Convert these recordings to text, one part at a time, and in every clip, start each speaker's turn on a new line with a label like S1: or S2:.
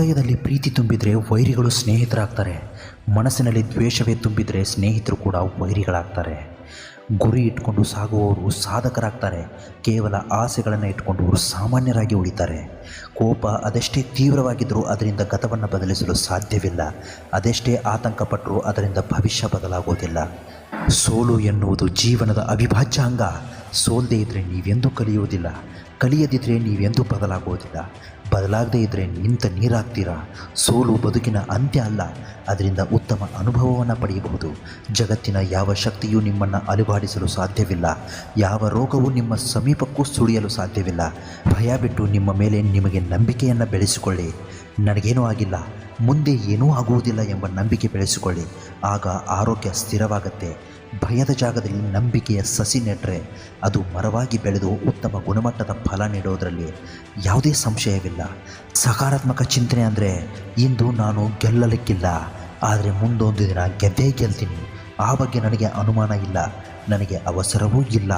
S1: ಹೃದಯದಲ್ಲಿ ಪ್ರೀತಿ ತುಂಬಿದರೆ ವೈರಿಗಳು ಸ್ನೇಹಿತರಾಗ್ತಾರೆ. ಮನಸ್ಸಿನಲ್ಲಿ ದ್ವೇಷವೇ ತುಂಬಿದರೆ ಸ್ನೇಹಿತರು ಕೂಡ ವೈರಿಗಳಾಗ್ತಾರೆ. ಗುರಿ ಇಟ್ಕೊಂಡು ಸಾಗುವವರು ಸಾಧಕರಾಗ್ತಾರೆ. ಕೇವಲ ಆಸೆಗಳನ್ನು ಇಟ್ಕೊಂಡವರು ಸಾಮಾನ್ಯರಾಗಿ ಉಳಿತಾರೆ. ಕೋಪ ಅದೆಷ್ಟೇ ತೀವ್ರವಾಗಿದ್ದರೂ ಅದರಿಂದ ಗತವನ್ನು ಬದಲಿಸಲು ಸಾಧ್ಯವಿಲ್ಲ. ಅದೆಷ್ಟೇ ಆತಂಕಪಟ್ಟರೂ ಅದರಿಂದ ಭವಿಷ್ಯ ಬದಲಾಗೋದಿಲ್ಲ ಸೋಲು ಎನ್ನುವುದು ಜೀವನದ ಅವಿಭಾಜ್ಯ ಅಂಗ. ಸೋಲ್ದೇ ಇದ್ದರೆ ನೀವೆಂದೂ ಕಲಿಯುವುದಿಲ್ಲ. ಕಲಿಯದಿದ್ದರೆ ನೀವೆಂದೂ ಬದಲಾಗುವುದಿಲ್ಲ. ಬದಲಾಗದೇ ಇದ್ದರೆ ನಿಂತ ನೀರಾಗ್ತೀರಾ? ಸೋಲು ಬದುಕಿನ ಅಂತ್ಯ ಅಲ್ಲ. ಅದರಿಂದ ಉತ್ತಮ ಅನುಭವವನ್ನು ಪಡೆಯಬಹುದು. ಜಗತ್ತಿನ ಯಾವ ಶಕ್ತಿಯೂ ನಿಮ್ಮನ್ನು ಅಲುಗಾಡಿಸಲು ಸಾಧ್ಯವಿಲ್ಲ. ಯಾವ ರೋಗವೂ ನಿಮ್ಮ ಸಮೀಪಕ್ಕೂ ಸುಳಿಯಲು ಸಾಧ್ಯವಿಲ್ಲ. ಭಯ ಬಿಟ್ಟು ನಿಮ್ಮ ಮೇಲೆ ನಿಮಗೆ ನಂಬಿಕೆಯನ್ನು ಬೆಳೆಸಿಕೊಳ್ಳಿ. ನನಗೇನೂ ಆಗಿಲ್ಲ. ಮುಂದೆ ಏನೂ ಆಗುವುದಿಲ್ಲ ಎಂಬ ನಂಬಿಕೆ ಬೆಳೆಸಿಕೊಳ್ಳಿ. ಆಗ ಆರೋಗ್ಯ ಸ್ಥಿರವಾಗತ್ತೆ. ಭಯದ ಜಾಗದಲ್ಲಿ ನಂಬಿಕೆಯ ಸಸಿ ನೆಟ್ಟರೆ ಅದು ಮರವಾಗಿ ಬೆಳೆದು ಉತ್ತಮ ಗುಣಮಟ್ಟದ ಫಲ ನೀಡೋದರಲ್ಲಿ ಯಾವುದೇ ಸಂಶಯವಿಲ್ಲ. ಸಕಾರಾತ್ಮಕ ಚಿಂತನೆ ಅಂದರೆ ಇಂದು ನಾನು ಗೆಲ್ಲಲಿಕ್ಕಿಲ್ಲ, ಆದರೆ ಮುಂದೊಂದು ದಿನ ಗೆದ್ದೇ ಗೆಲ್ತೀನಿ. ಆ ಬಗ್ಗೆ ನನಗೆ ಅನುಮಾನ ಇಲ್ಲ, ನನಗೆ ಅವಸರವೂ ಇಲ್ಲ.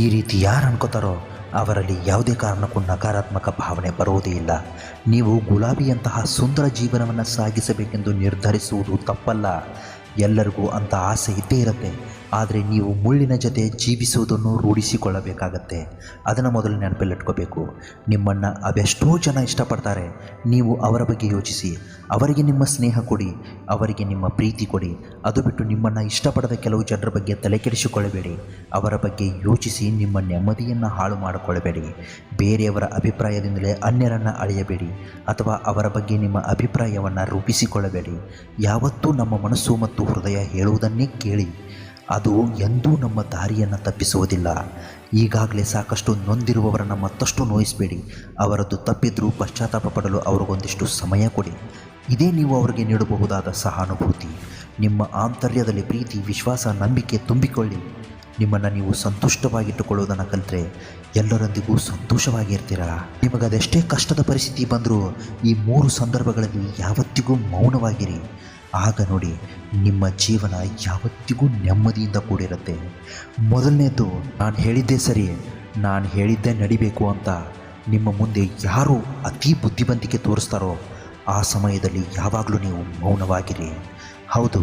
S1: ಈ ರೀತಿ ಯಾರು ಅನ್ಕೋತಾರೋ ಅವರಲ್ಲಿ ಯಾವುದೇ ಕಾರಣಕ್ಕೂ ನಕಾರಾತ್ಮಕ ಭಾವನೆ ಬರುವುದೇ ಇಲ್ಲ. ನೀವು ಗುಲಾಬಿಯಂತಹ ಸುಂದರ ಜೀವನವನ್ನು ಸಾಗಿಸಬೇಕೆಂದು ನಿರ್ಧರಿಸುವುದು ತಪ್ಪಲ್ಲ. ಎಲ್ಲರಿಗೂ ಅಂಥ ಆಸೆ ಇದ್ದೇ ಇರುತ್ತೆ. ಆದರೆ ನೀವು ಮುಳ್ಳಿನ ಜೊತೆ ಜೀವಿಸುವುದನ್ನು ರೂಢಿಸಿಕೊಳ್ಳಬೇಕಾಗತ್ತೆ. ಅದನ್ನು ಮೊದಲು ನೆನಪಲ್ಲಿಟ್ಕೋಬೇಕು ನಿಮ್ಮನ್ನು ಅವೆಷ್ಟೋ ಜನ ಇಷ್ಟಪಡ್ತಾರೆ. ನೀವು ಅವರ ಬಗ್ಗೆ ಯೋಚಿಸಿ. ಅವರಿಗೆ ನಿಮ್ಮ ಸ್ನೇಹ ಕೊಡಿ. ಅವರಿಗೆ ನಿಮ್ಮ ಪ್ರೀತಿ ಕೊಡಿ. ಅದು ಬಿಟ್ಟು ನಿಮ್ಮನ್ನು ಇಷ್ಟಪಡದ ಕೆಲವು ಜನರ ಬಗ್ಗೆ ತಲೆಕೆಡಿಸಿಕೊಳ್ಳಬೇಡಿ ಅವರ ಬಗ್ಗೆ ಯೋಚಿಸಿ ನಿಮ್ಮ ನೆಮ್ಮದಿಯನ್ನು ಹಾಳು ಮಾಡಿಕೊಳ್ಳಬೇಡಿ. ಬೇರೆಯವರ ಅಭಿಪ್ರಾಯದಿಂದಲೇ ಅನ್ಯರನ್ನು ಅಳೆಯಬೇಡಿ. ಅಥವಾ ಅವರ ಬಗ್ಗೆ ನಿಮ್ಮ ಅಭಿಪ್ರಾಯವನ್ನು ರೂಪಿಸಿಕೊಳ್ಳಬೇಡಿ. ಯಾವತ್ತೂ ನಮ್ಮ ಮನಸ್ಸು ಮತ್ತು ಹೃದಯ ಹೇಳುವುದನ್ನೇ ಕೇಳಿ. ಅದು ಎಂದೂ ನಮ್ಮ ದಾರಿಯನ್ನು ತಪ್ಪಿಸುವುದಿಲ್ಲ. ಈಗಾಗಲೇ ಸಾಕಷ್ಟು ನೊಂದಿರುವವರನ್ನು ಮತ್ತಷ್ಟು ನೋಯಿಸಬೇಡಿ. ಅವರದ್ದು ತಪ್ಪಿದ್ರೂ ಪಶ್ಚಾತ್ತಾಪ ಪಡಲು ಅವ್ರಿಗೊಂದಿಷ್ಟು ಸಮಯ ಕೊಡಿ. ಇದೇ ನೀವು ಅವರಿಗೆ ನೀಡಬಹುದಾದ ಸಹಾನುಭೂತಿ. ನಿಮ್ಮ ಆಂತರ್ಯದಲ್ಲಿ ಪ್ರೀತಿ, ವಿಶ್ವಾಸ, ನಂಬಿಕೆ ತುಂಬಿಕೊಳ್ಳಿ. ನಿಮ್ಮನ್ನು ನೀವು ಸಂತುಷ್ಟವಾಗಿಟ್ಟುಕೊಳ್ಳುವುದನ್ನು ಕಲಿತರೆ ಎಲ್ಲರೊಂದಿಗೂ ಸಂತೋಷವಾಗಿರ್ತೀರಾ? ನಿಮಗದೆಷ್ಟೇ ಕಷ್ಟದ ಪರಿಸ್ಥಿತಿ ಬಂದರೂ ಈ ಮೂರು ಸಂದರ್ಭಗಳಲ್ಲಿ ಯಾವತ್ತಿಗೂ ಮೌನವಾಗಿರಿ. ಆಗ ನೋಡಿ ನಿಮ್ಮ ಜೀವನ ಯಾವತ್ತಿಗೂ ನೆಮ್ಮದಿಯಿಂದ ಕೂಡಿರುತ್ತೆ. ಮೊದಲನೇದು ನಾನು ಹೇಳಿದ್ದೆ ಸರಿ, ನಾನು ಹೇಳಿದ್ದೆ ನಡಿಬೇಕು ಅಂತ ನಿಮ್ಮ ಮುಂದೆ ಯಾರು ಅತಿ ಬುದ್ಧಿವಂತಿಕೆ ತೋರಿಸ್ತಾರೋ ಆ ಸಮಯದಲ್ಲಿ ಯಾವಾಗಲೂ ನೀವು ಮೌನವಾಗಿರಿ. ಹೌದು,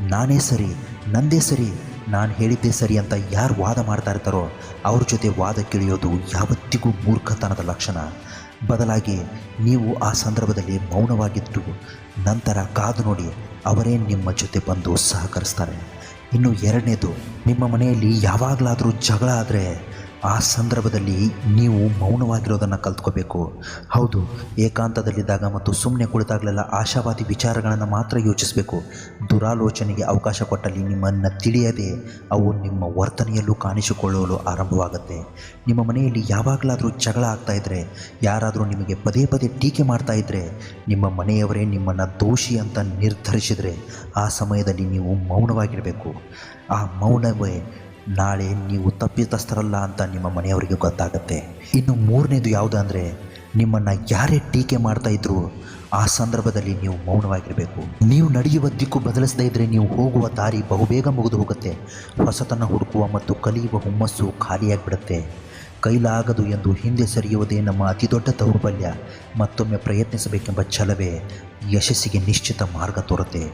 S1: ನಾನೇ ಸರಿ, ನಂದೇ ಸರಿ, ನಾನು ಹೇಳಿದ್ದೆ ಸರಿ ಅಂತ ಯಾರು ವಾದ ಮಾಡ್ತಾ ಇರ್ತಾರೋ ಅವ್ರ ಜೊತೆ ವಾದ ಕೇಳಿಯೋದು ಯಾವತ್ತಿಗೂ ಮೂರ್ಖತನದ ಲಕ್ಷಣ. ಬದಲಾಗಿ ನೀವು ಆ ಸಂದರ್ಭದಲ್ಲಿ ಮೌನವಾಗಿದ್ದು ನಂತರ ಕಾದು ನೋಡಿ ಅವರೇ ನಿಮ್ಮ ಜೊತೆ ಬಂದು ಸಹಕರಿಸ್ತಾರೆ. ಇನ್ನು ಎರಡನೇದು ನಿಮ್ಮ ಮನೆಯಲ್ಲಿ ಯಾವಾಗಲಾದರೂ ಜಗಳ ಆದರೆ ಆ ಸಂದರ್ಭದಲ್ಲಿ ನೀವು ಮೌನವಾಗಿರೋದನ್ನು ಕಲ್ತ್ಕೋಬೇಕು. ಹೌದು, ಏಕಾಂತದಲ್ಲಿದ್ದಾಗ ಮತ್ತು ಸುಮ್ಮನೆ ಕುಳಿತಾಗಲೆಲ್ಲ ಆಶಾವಾದಿ ವಿಚಾರಗಳನ್ನು ಮಾತ್ರ ಯೋಚಿಸಬೇಕು. ದುರಾಲೋಚನೆಗೆ ಅವಕಾಶ ಕೊಟ್ಟಲ್ಲಿ ನಿಮ್ಮನ್ನು ತಿಳಿಯದೆ ಅವು ನಿಮ್ಮ ವರ್ತನೆಯಲ್ಲೂ ಕಾಣಿಸಿಕೊಳ್ಳಲು ಆರಂಭವಾಗುತ್ತೆ. ನಿಮ್ಮ ಮನೆಯಲ್ಲಿ ಯಾವಾಗಲಾದರೂ ಜಗಳ ಆಗ್ತಾ ಇದ್ದರೆ ಯಾರಾದರೂ ನಿಮಗೆ ಪದೇ ಪದೇ ಟೀಕೆ ಮಾಡ್ತಾ ಇದ್ದರೆ ನಿಮ್ಮ ಮನೆಯವರೇ ನಿಮ್ಮನ್ನು ದೋಷಿ ಅಂತ ನಿರ್ಧರಿಸಿದರೆ ಆ ಸಮಯದಲ್ಲಿ ನೀವು ಮೌನವಾಗಿರಬೇಕು. ಆ ಮೌನವೇ ನಾಳೆ ನೀವು ತಪ್ಪಿತಸ್ಥರಲ್ಲ ಅಂತ ನಿಮ್ಮ ಮನೆಯವರಿಗೆ ಗೊತ್ತಾಗುತ್ತೆ. ಇನ್ನು ಮೂರನೇದು ಯಾವುದು ಅಂದರೆ, ನಿಮ್ಮನ್ನು ಯಾರೇ ಟೀಕೆ ಮಾಡ್ತಾ ಇದ್ರು ಆ ಸಂದರ್ಭದಲ್ಲಿ ನೀವು ಮೌನವಾಗಿರಬೇಕು. ನೀವು ನಡೆಯುವ ದಿಕ್ಕು ಬದಲಿಸದೇ ಇದ್ದರೆ ನೀವು ಹೋಗುವ ದಾರಿ ಬಹುಬೇಗ ಮುಗಿದು ಹೋಗುತ್ತೆ. ಹೊಸತನ್ನು ಹುಡುಕುವ ಮತ್ತು ಕಲಿಯುವ ಹುಮ್ಮಸ್ಸು ಖಾಲಿಯಾಗಿಬಿಡುತ್ತೆ. ಕೈಲಾಗದು ಎಂದು ಹಿಂದೆ ಸರಿಯುವುದೇ ನಮ್ಮ ಅತಿದೊಡ್ಡ ದೌರ್ಬಲ್ಯ. ಮತ್ತೊಮ್ಮೆ ಪ್ರಯತ್ನಿಸಬೇಕೆಂಬ ಛಲವೇ ಯಶಸ್ಸಿಗೆ ನಿಶ್ಚಿತ ಮಾರ್ಗ ತೋರುತ್ತೆ.